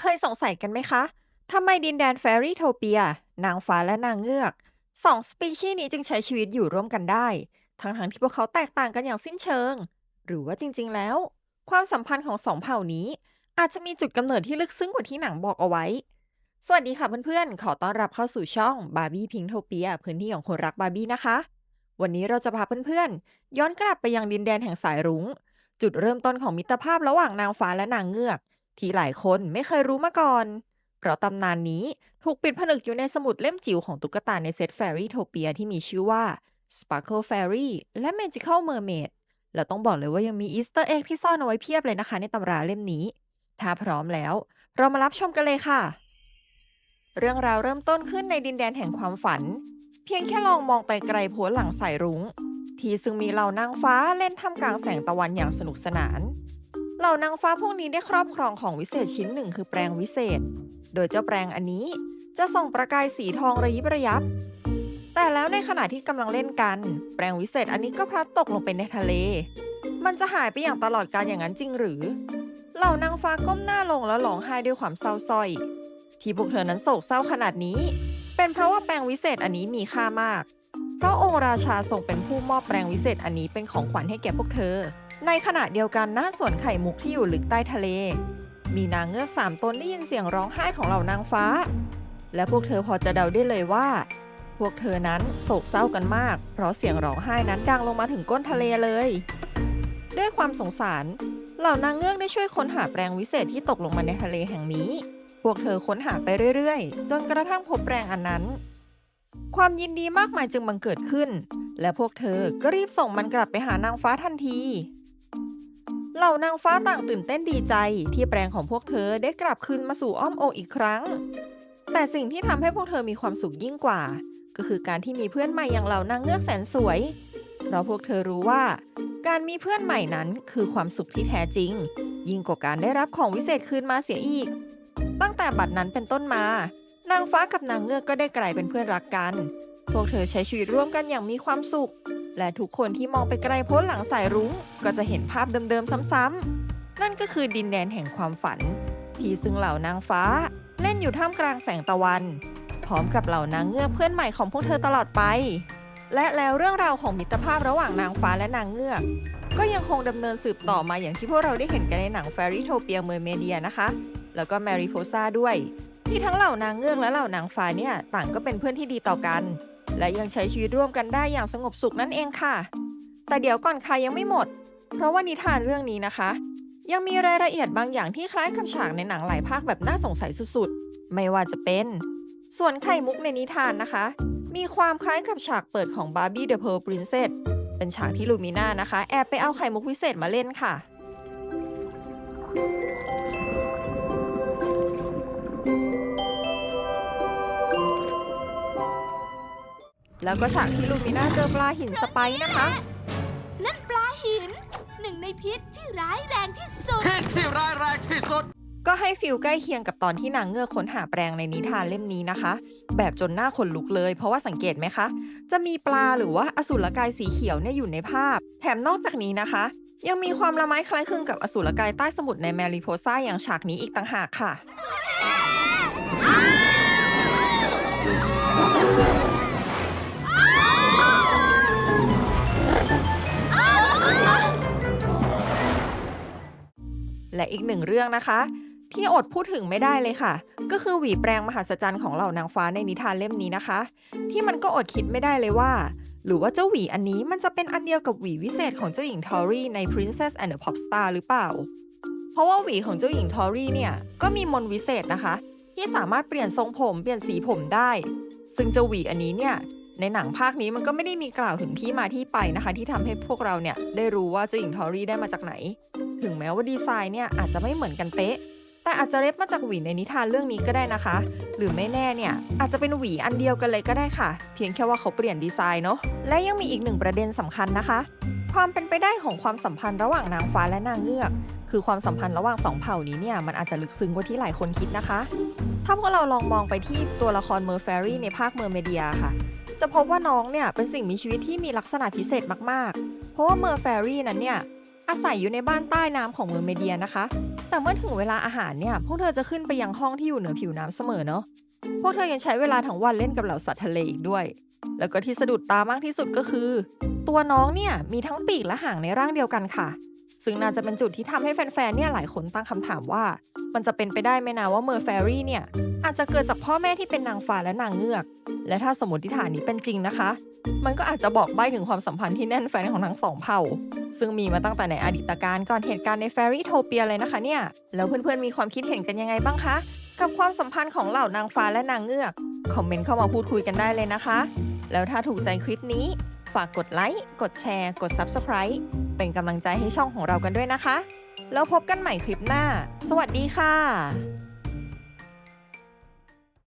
เคยสงสัยกันไหมคะ ทำไมดินแดนแฟรี่โทเปีย นางฟ้าและนางเงือกสองสปีชีส์นี้จึงใช้ชีวิตอยู่ร่วมกันได้ ทั้งๆที่พวกเขาแตกต่างกันอย่างสิ้นเชิง หรือว่าจริงๆแล้ว ความสัมพันธ์ของสองเผ่านี้ อาจจะมีจุดกำเนิดที่ลึกซึ้งกว่าที่หนังบอกเอาไว้ สวัสดีค่ะเพื่อนๆ ขอต้อนรับเข้าสู่ช่องบาร์บี้พิงโทเปียพื้นที่ของคนรักบาร์บี้นะคะ วันนี้เราจะพาเพื่อนๆ ย้อนกลับไปยังดินแดนแห่งสายรุง้ง จุดเริ่มต้นของมิตรภาพระหว่างนางฟ้าและนางเงือก ที่หลายคนไม่เคยรู้มาก่อน เพราะตำนานนี้ถูกปิดผนึกอยู่ในสมุดเล่มจิ๋วของตุ๊กตาในเซต Fairy Topia ที่มีชื่อว่า Sparkle Fairy และ Magical Mermaid แล้วต้องบอกเลยว่ายังมีอีสเตอร์เอ็กที่ซ่อนเอาไว้เพียบเลยนะคะในตำราเล่มนี้ ถ้าพร้อมแล้ว เรามารับชมกันเลยค่ะ เรื่องราวเริ่มต้นขึ้นในดินแดนแห่งความฝัน เพียงแค่ลองมองไปไกลโพ้นหลังสายรุง้ง ที่ซึ่งมีเหล่านางฟ้าเล่นท่ามกลางแสงตะวันอย่างสนุกสนาน เหล่านางฟ้าพวกนี้ได้ครอบครองของวิเศษชิ้นหนึ่งคือแปรงวิเศษ โดยเจ้าแปรงอันนี้จะส่องประกายสีทองระยิบระยับ แต่แล้วในขณะที่กำลังเล่นกัน แปรงวิเศษอันนี้ก็พลัดตกลงไปในทะเล มันจะหายไปอย่างตลอดกาลอย่างนั้นจริงหรือ เหล่านางฟ้าก้มหน้าลงแล้วร้องไห้ด้วยความเศร้าส้อย ที่พวกเธอนั้นโศกเศร้าขนาดนี้ เป็นเพราะว่าแปรงวิเศษอันนี้มีค่ามาก เพราะองค์ราชาทรงเป็นผู้มอบแปรงวิเศษอันนี้เป็นของขวัญให้แก่พวกเธอ ในขณะเดียวกันหน้าสวนไข่มุกที่อยู่ลึกใต้ทะเล มีนางเงือกสามตนได้ยินเสียงร้องไห้ของเหล่านางฟ้า และพวกเธอพอจะเดาได้เลยว่า พวกเธอนั้นโศกเศร้ากันมาก เพราะเสียงร้องไห้นั้นดังลงมาถึงก้นทะเลเลย ด้วยความสงสาร เหล่านางเงือกได้ช่วยค้นหาแปรงวิเศษที่ตกลงมาในทะเลแห่งนี้ พวกเธอค้นหาไปเรื่อยๆ จนกระทั่งพบแปรงอันนั้น ความยินดีมากมายจึงบังเกิดขึ้น และพวกเธอก็รีบส่งมันกลับไปหานางฟ้าทันที เหล่านางฟ้าต่างตื่นเต้นดีใจ ที่แปรงของพวกเธอได้กลับคืนมาสู่อ้อมอกอีกครั้ง แต่สิ่งที่ทำให้พวกเธอมีความสุขยิ่งกว่า ก็คือการที่มีเพื่อนใหม่อย่างเหล่านางเงือกแสนสวย เพราะพวกเธอรู้ว่า การมีเพื่อนใหม่นั้นคือความสุขที่แท้จริง ยิ่งกว่าการได้รับของวิเศษคืนมาเสียอีก ตั้งแต่บัดนั้นเป็นต้นมา นางฟ้ากับนางเงือกก็ได้กลายเป็นเพื่อนรักกัน พวกเธอใช้ชีวิตร่วมกันอย่างมีความสุข และทุกคนที่มองไปไกลโพ้นหลังสายรุ้ง ก็จะเห็นภาพเดิมๆซ้ำๆ นั่นก็คือดินแดนแห่งความฝัน ที่ซึ่งเหล่านางฟ้า เล่นอยู่ท่ามกลางแสงตะวัน พร้อมกับเหล่านางเงือกเพื่อนใหม่ของพวกเธอตลอดไป และแล้วเรื่องราวของมิตรภาพระหว่างนางฟ้าและนางเงือก ก็ยังคงดำเนินสืบต่อมาอย่างที่พวกเราได้เห็นกันในหนัง Fairy Topia Mermaidia นะคะ แล้วก็ Mariposa ด้วย ที่ทั้งเหล่านางเงือกและเหล่านางฟ้าเนี่ยต่างก็เป็นเพื่อนที่ดีต่อกัน และยังใช้ชีวิตร่วมกันได้อย่างสงบสุขนั่นเองค่ะ แต่เดี๋ยวก่อนค่ะยังไม่หมด เพราะว่านิทานเรื่องนี้นะคะ ยังมีรายละเอียดบางอย่างที่คล้ายกับฉากในหนังหลายภาคแบบน่าสงสัยสุดๆ ไม่ว่าจะเป็น ส่วนไข่มุกในนิทานนะคะ มีความคล้ายกับฉากเปิดของ Barbie the Pearl Princess เป็นฉากที่ลูมิน่านะคะ แอบไปเอาไข่มุกวิเศษมาเล่นค่ะ แล้วก็ฉากที่ลูมิน่าเจอปลาหินสไปซ์นะคะ นั่นปลาหิน หนึ่งในพิษที่ร้ายแรงที่สุด พิษที่ร้ายแรงที่สุด ก็ให้ฟิลใกล้เคียงกับตอนที่นางเงือกค้นหาแปลงในนิทานเล่มนี้นะคะ แบบจนหน้าขนลุกเลย เพราะว่าสังเกตไหมคะ จะมีปลาหรือว่าอสูรกายสีเขียวเนี่ยอยู่ในภาพ แถมนอกจากนี้นะคะ ยังมีความละไม้คล้ายคลึงกับอสูรกายใต้สมุทรในแมริโพซ่าอย่างฉากนี้อีกต่างหากค่ะ และอีกหนึ่งเรื่องนะคะ ที่อดพูดถึงไม่ได้เลยค่ะ ก็คือหวีแปรงมหัศจรรย์ของเหล่านางฟ้าในนิทานเล่มนี้นะคะ ที่มันก็อดคิดไม่ได้เลยว่า หรือว่าเจ้าหวีอันนี้มันจะเป็นอันเดียวกับหวีวิเศษของเจ้าหญิงทอรี่ใน Princess and the Pop Star หรือเปล่า เพราะว่าหวีของเจ้าหญิงทอรี่เนี่ยก็มีมนวิเศษนะคะ ที่สามารถเปลี่ยนทรงผมเปลี่ยนสีผมได้ ซึ่งเจ้าหวีอันนี้เนี่ยในหนังภาคนี้มันก็ไม่ได้มีกล่าวถึงที่มาที่ไปนะคะ ที่ทำให้พวกเราเนี่ยได้รู้ว่าเจ้าหญิงทอรี่ได้มาจากไหน ถึงแม้ว่าดีไซน์เนี่ยอาจจะไม่เหมือนกันเป๊ะ แต่อาจจะเล็บมาจากหวีในนิทานเรื่องนี้ก็ได้นะคะ หรือไม่แน่เนี่ยอาจจะเป็นหวีอันเดียวกันเลยก็ได้ค่ะ เพียงแค่ว่าเขาเปลี่ยนดีไซน์เนาะ และยังมีอีกหนึ่งประเด็นสำคัญนะคะ ความเป็นไปได้ของความสัมพันธ์ระหว่างนางฟ้าและนางเงือก คือความสัมพันธ์ระหว่างสองเผ่านี้เนี่ยมันอาจจะลึกซึ้งกว่าที่หลายคนคิดนะคะ ถ้าพวกเราลองมองไปที่ตัวละครเมอร์แฟรี่ในภาคเมอร์เมเดียค่ะจะพบว่าน้องเนี่ยเป็นสิ่งมีชีวิตที่มีลักษณะพิเศษมาก ๆ เพราะว่าเมอร์แฟรี่นั้นเนี่ย อาศัยอยู่ในบ้านใต้น้ำของเมืองเมเดียนะคะ แต่เมื่อถึงเวลาอาหารเนี่ย พวกเธอจะขึ้นไปยังห้องที่อยู่เหนือผิวน้ำเสมอเนาะ พวกเธอยังใช้เวลาทั้งวันเล่นกับเหล่าสัตว์ทะเลอีกด้วย แล้วก็ที่สะดุดตามากที่สุดก็คือ ตัวน้องเนี่ยมีทั้งปีกและหางในร่างเดียวกันค่ะ ซึ่งน่าจะเป็นจุดที่ทำให้แฟนๆ เนี่ยหลายคนตั้งคำถามว่า มันจะเป็นไปได้ไหมนะว่าเมอร์แฟรี่เนี่ยอาจจะเกิดจากพ่อแม่ที่เป็นนางฟ้าและนางเงือก และถ้าสมมติฐานนี้เป็นจริงนะคะ มันก็อาจจะบอกใบ้ถึงความสัมพันธ์ที่แน่นแฟนของทั้งสองเผ่า ซึ่งมีมาตั้งแต่ในอดีตการก่อนเหตุการณ์ในแฟรี่โทเปียเลยนะคะเนี่ย แล้วเพื่อนๆมีความคิดเห็นกันยังไงบ้างคะ กับความสัมพันธ์ของเหล่านางฟ้าและนางเงือก คอมเมนต์เข้ามาพูดคุยกันได้เลยนะคะ แล้วถ้าถูกใจคลิปนี้ ฝากกดไลค์ กดแชร์ กด Subscribe เป็นกำลังใจให้ช่องของเรากันด้วยนะคะ แล้วพบกันใหม่คลิปหน้า สวัสดีค่ะ